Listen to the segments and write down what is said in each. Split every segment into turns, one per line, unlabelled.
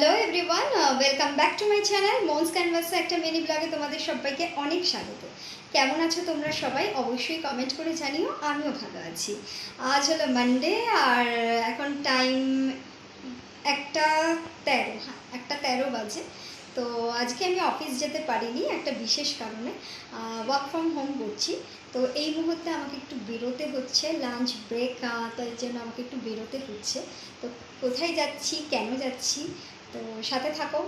Hello everyone welcome back to my channel মোন্স ক্যানভাসে একটা mini ব্লগে তোমাদের সবাইকে অনেক স্বাগত। কেমন আছো তোমরা সবাই? অবশ্যই কমেন্ট করে জানিও, আমিও ভালো আছি। আজ হলো মানডে আর এখন টাইম একটা তেরো হ্যাঁ একটা তেরো বাজে। তো আজকে আমি অফিস যেতে পারিনি, একটা বিশেষ কারণে ওয়ার্ক ফ্রম হোম করছি। তো এই মুহূর্তে আমাকে একটু বেরোতে হচ্ছে লাঞ্চ ব্রেক তার জন্য আমাকে একটু বেরোতে হচ্ছে। তো কোথায় যাচ্ছি, কেন যাচ্ছি তো সাথে থাকো।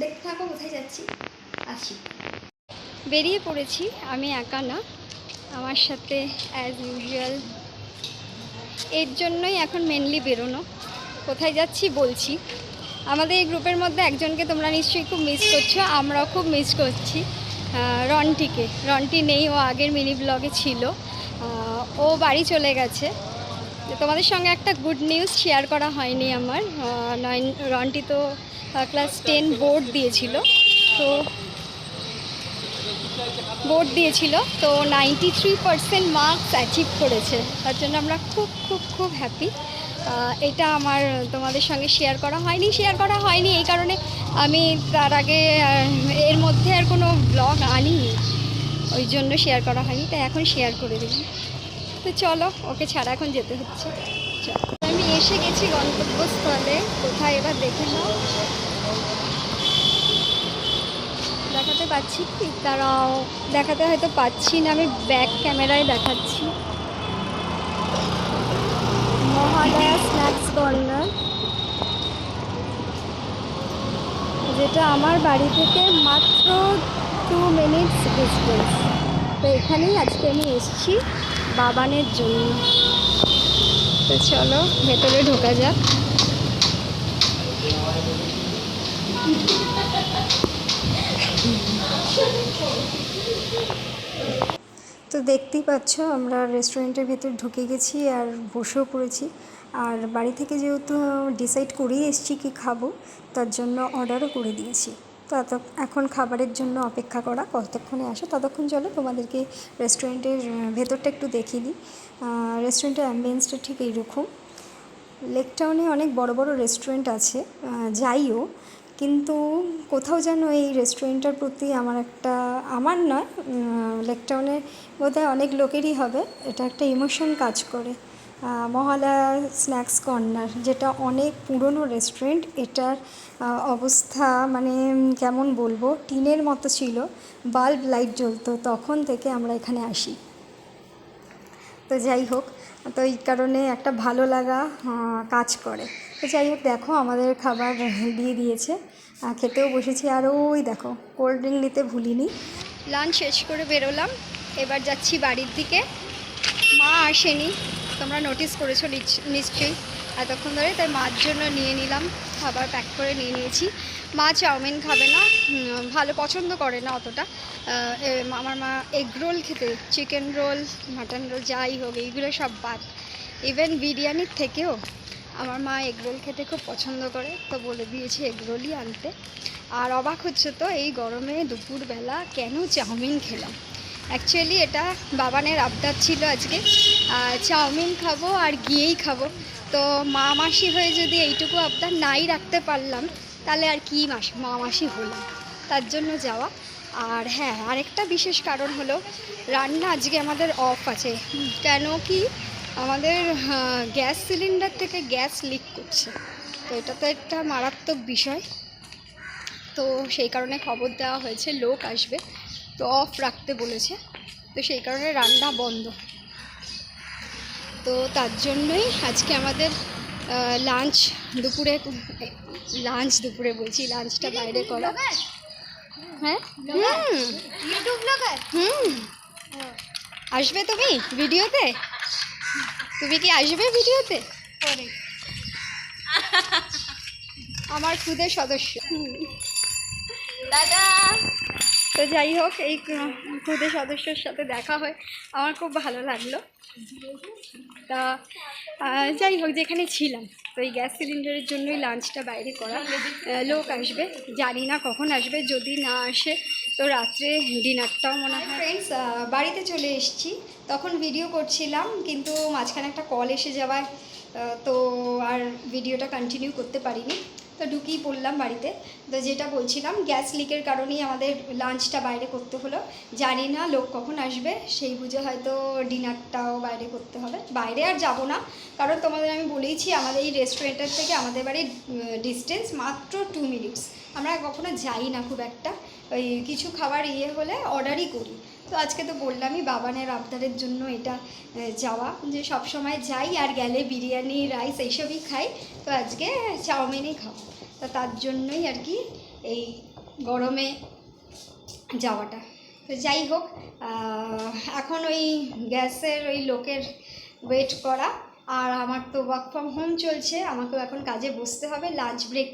দেখতে থাকো, কোথায় যাচ্ছি? আসি। বেরিয়ে পড়েছি, আমি একা না। আমার সাথে অ্যাজ ইউজুয়াল এর জন্যই এখন মেনলি বেরোনো। কোথায় যাচ্ছি বলছি। আমাদের এই গ্রুপের মধ্যে একজনকে তোমরা নিশ্চয়ই খুব মিস করছ, আমরাও খুব মিস করছি রন্টিকে। রন্টি নেই, ও আগের মিনি ব্লগে ছিল। ও বাড়ি চলে গেছে। তো তোমাদের সঙ্গে একটা গুড নিউজ শেয়ার করা হয়নি আমার। নয়ন, রন্টি তো ক্লাস টেন বোর্ড দিয়েছিল। তো বোর্ড দিয়েছিল। তো ninety three percent marks achieve করেছে। তার জন্য আমরা খুব খুব খুব হ্যাপি এটা আমার, তোমাদের সঙ্গে শেয়ার করা হয়নি শেয়ার করা হয়নি এই কারণে আমি তার আগে এর মধ্যে আর কোনো ব্লগ আনিনি। ওই জন্য শেয়ার করা হয়নি। তাই এখন শেয়ার করে দিই তো চলো, ওকে ছাড়া এখন যেতে হচ্ছে। আমি এসে গেছি গন্তব্যস্থলে। কোথায় এবার দেখে নাও। দেখাতে পাচ্ছি কি? তারাও দেখাতে হয়তো পাচ্ছি না, আমি ব্যাক ক্যামেরায় দেখাচ্ছি। Mahalaya snacks corner. যেটা আমার বাড়ি থেকে মাত্র টু মিনিটস ডিস্টেন্স। তো এখানেই আজকে আমি এসেছি। বাবানের জন্য। তো চলো, ভেতরে ঢোকা যাক। তো দেখতেই পাচ্ছ, আমরা রেস্টুরেন্টের ভেতর ঢুকে গেছি আর বসেও পড়েছি। আর বাড়ি থেকে যেহেতু ডিসাইড করেই এসেছি কি খাব, তার জন্য অর্ডারও করে দিয়েছি। তো এত এখন খাবারের জন্য অপেক্ষা করা, কতক্ষণে আসে, ততক্ষণ চলো তোমাদেরকে রেস্টুরেন্টের ভেতরটা একটু দেখিয়ে দিই। রেস্টুরেন্টের অ্যাম্বিয়েন্সটা ঠিক এইরকম। লেক টাউনে অনেক বড় বড় রেস্টুরেন্ট আছে যাইও, কিন্তু কোথাও যেন এই রেস্টুরেন্টটার প্রতি আমার একটা, আমার নয় লেক টাউনে বোধহয় অনেক লোকেরই হবে, এটা একটা ইমোশন কাজ করে। মহালয়া স্ন্যাক্স কর্নার, যেটা অনেক পুরনো রেস্টুরেন্ট এটার অবস্থা মানে কেমন বলব, টিনের মতো ছিল বাল্ব লাইট জ্বলতো, তখন থেকে আমরা এখানে আসি। তো যাই হোক, তো এই কারণে একটা ভালো লাগা কাজ করে। তো যাই হোক, দেখো আমাদের খাবার দিয়ে দিয়েছে। খেতেও বসেছি, আর ওই দেখো কোল্ড ড্রিঙ্ক নিতে ভুলিনি। লাঞ্চ শেষ করে বেরোলাম, এবার যাচ্ছি বাড়ির দিকে। মা আসেনি। তোমরা নোটিস করেছ নিশ্চয়ই। এতক্ষণ ধরে তাই মার জন্য নিয়ে নিলাম, খাবার প্যাক করে নিয়ে নিয়েছি। মা চাউমিন খাবে না ভালো পছন্দ করে না অতটা। আমার মা এগ রোল খেতে চিকেন রোল মাটন রোল যাই হোক, এইগুলো সব বাদ। ইভেন বিরিয়ানির থেকেও আমার মা এগ রোল খেতে খুব পছন্দ করে, তো বলে দিয়েছে এগ রোলই আনতে। আর অবাক হচ্ছে তো, এই গরমে দুপুরবেলা কেন চাউমিন খেলাম? অ্যাকচুয়ালি এটা বাবানের আবদার ছিল আজকে। চাউমিন খাব আর গিয়েই খাব। তো মা মাসি হয়ে যদি এইটুকু আবদার নাই রাখতে পারলাম, তাহলে আর কি মাস, মা মাসি হলাম তার জন্য যাওয়া। আর হ্যাঁ আরেকটা বিশেষ কারণ হলো, রান্না আজকে আমাদের অফ আছে। কেন কি আমাদের গ্যাস সিলিন্ডার থেকে গ্যাস লিক করছে। তো এটা তো একটা মারাত্মক বিষয়। তো সেই কারণে খবর দেওয়া হয়েছে, লোক আসবে। তো অফ রাখতে বলেছে। তো সেই কারণে রান্না বন্ধ। তো তার জন্যই আজকে আমাদের লাঞ্চ দুপুরে লাঞ্চ দুপুরে বলছি লাঞ্চটা বাইরে করা। হ্যাঁ? হুম। আসবে তুমি ভিডিওতে? তুমি কি আসবে ভিডিওতে? আমার খুদের সদস্য।
দাদা!
তো যাই হোক, এই খুদে সদস্যর সাথে দেখা হয়। আমার খুব ভালো লাগল। তা যাই হোক, যেখানে ছিলাম, তো এই গ্যাস সিলিন্ডারের জন্যই লাঞ্চটা বাইরে করা। লোক আসবে, জানি না কখন আসবে, যদি না আসে, তো রাত্রে ডিনারটাও মনে হয়। ফ্রেন্ডস বাড়িতে চলে এসেছি। তখন ভিডিও করছিলাম, কিন্তু মাঝখানে একটা কল এসে যাওয়ায় তো আর ভিডিওটা কন্টিনিউ করতে পারিনি। তো ঢুকেই পড়লাম বাড়িতে। তো যেটা বলছিলাম, গ্যাস লিকের কারণেই আমাদের লাঞ্চটা বাইরে করতে হলো। জানি না লোক কখন আসবে, সেই বুঝে হয়তো ডিনারটাও বাইরে করতে হবে। বাইরে আর যাব না, কারণ তোমাদের আমি বলেইছি, আমাদের এই রেস্টুরেন্টের থেকে আমাদের বাড়ির ডিস্টেন্স মাত্র টু মিনিটস আমরা কখনো যাই না খুব একটা। ওই কিছু খাবার ইয়ে হলে অর্ডারই করি। তো আজকে তো বললামই বাবানের আবদারের জন্য এটা যাওয়া। যে সব সময় যাই আর গেলে বিরিয়ানি রাইস এইসবই খাই। তো আজকে চাউমিনই খাব। তো তার জন্যই আর কি এই গরমে যাওয়াটা। তো যাই হোক এখন ওই গ্যাসের ওই লোকের ওয়েট করা। আর আমার তো ওয়ার্ক ফ্রম হোম চলছে। আমাকেও এখন কাজে বসতে হবে। লাঞ্চ ব্রেক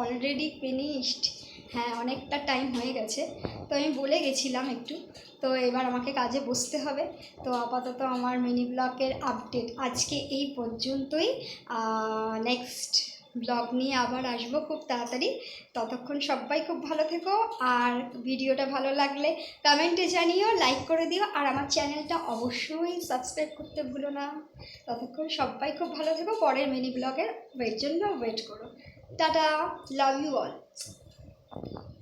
অলরেডি ফিনিশড হ্যাঁ অনেকটা টাইম হয়ে গেছে। তো আমি বলে গেছিলাম একটু। তো এবার আমাকে কাজে বসতে হবে। তো আপাতত আমার মিনি ব্লগের আপডেট আজকে এই পর্যন্তই। নেক্সট ব্লগ নিয়ে আবার আসব খুব তাড়াতাড়ি। ততক্ষণ সবাই খুব ভালো থেকো। আর ভিডিওটা ভালো লাগলে কমেন্টে জানিও লাইক করে দিও। আর আমার চ্যানেলটা অবশ্যই সাবস্ক্রাইব করতে ভুলো না। ততক্ষণ সবাই খুব ভালো থেকো। পরের মিনি ব্লগের জন্য ওয়েট করো। Tata! Love you all Thank you.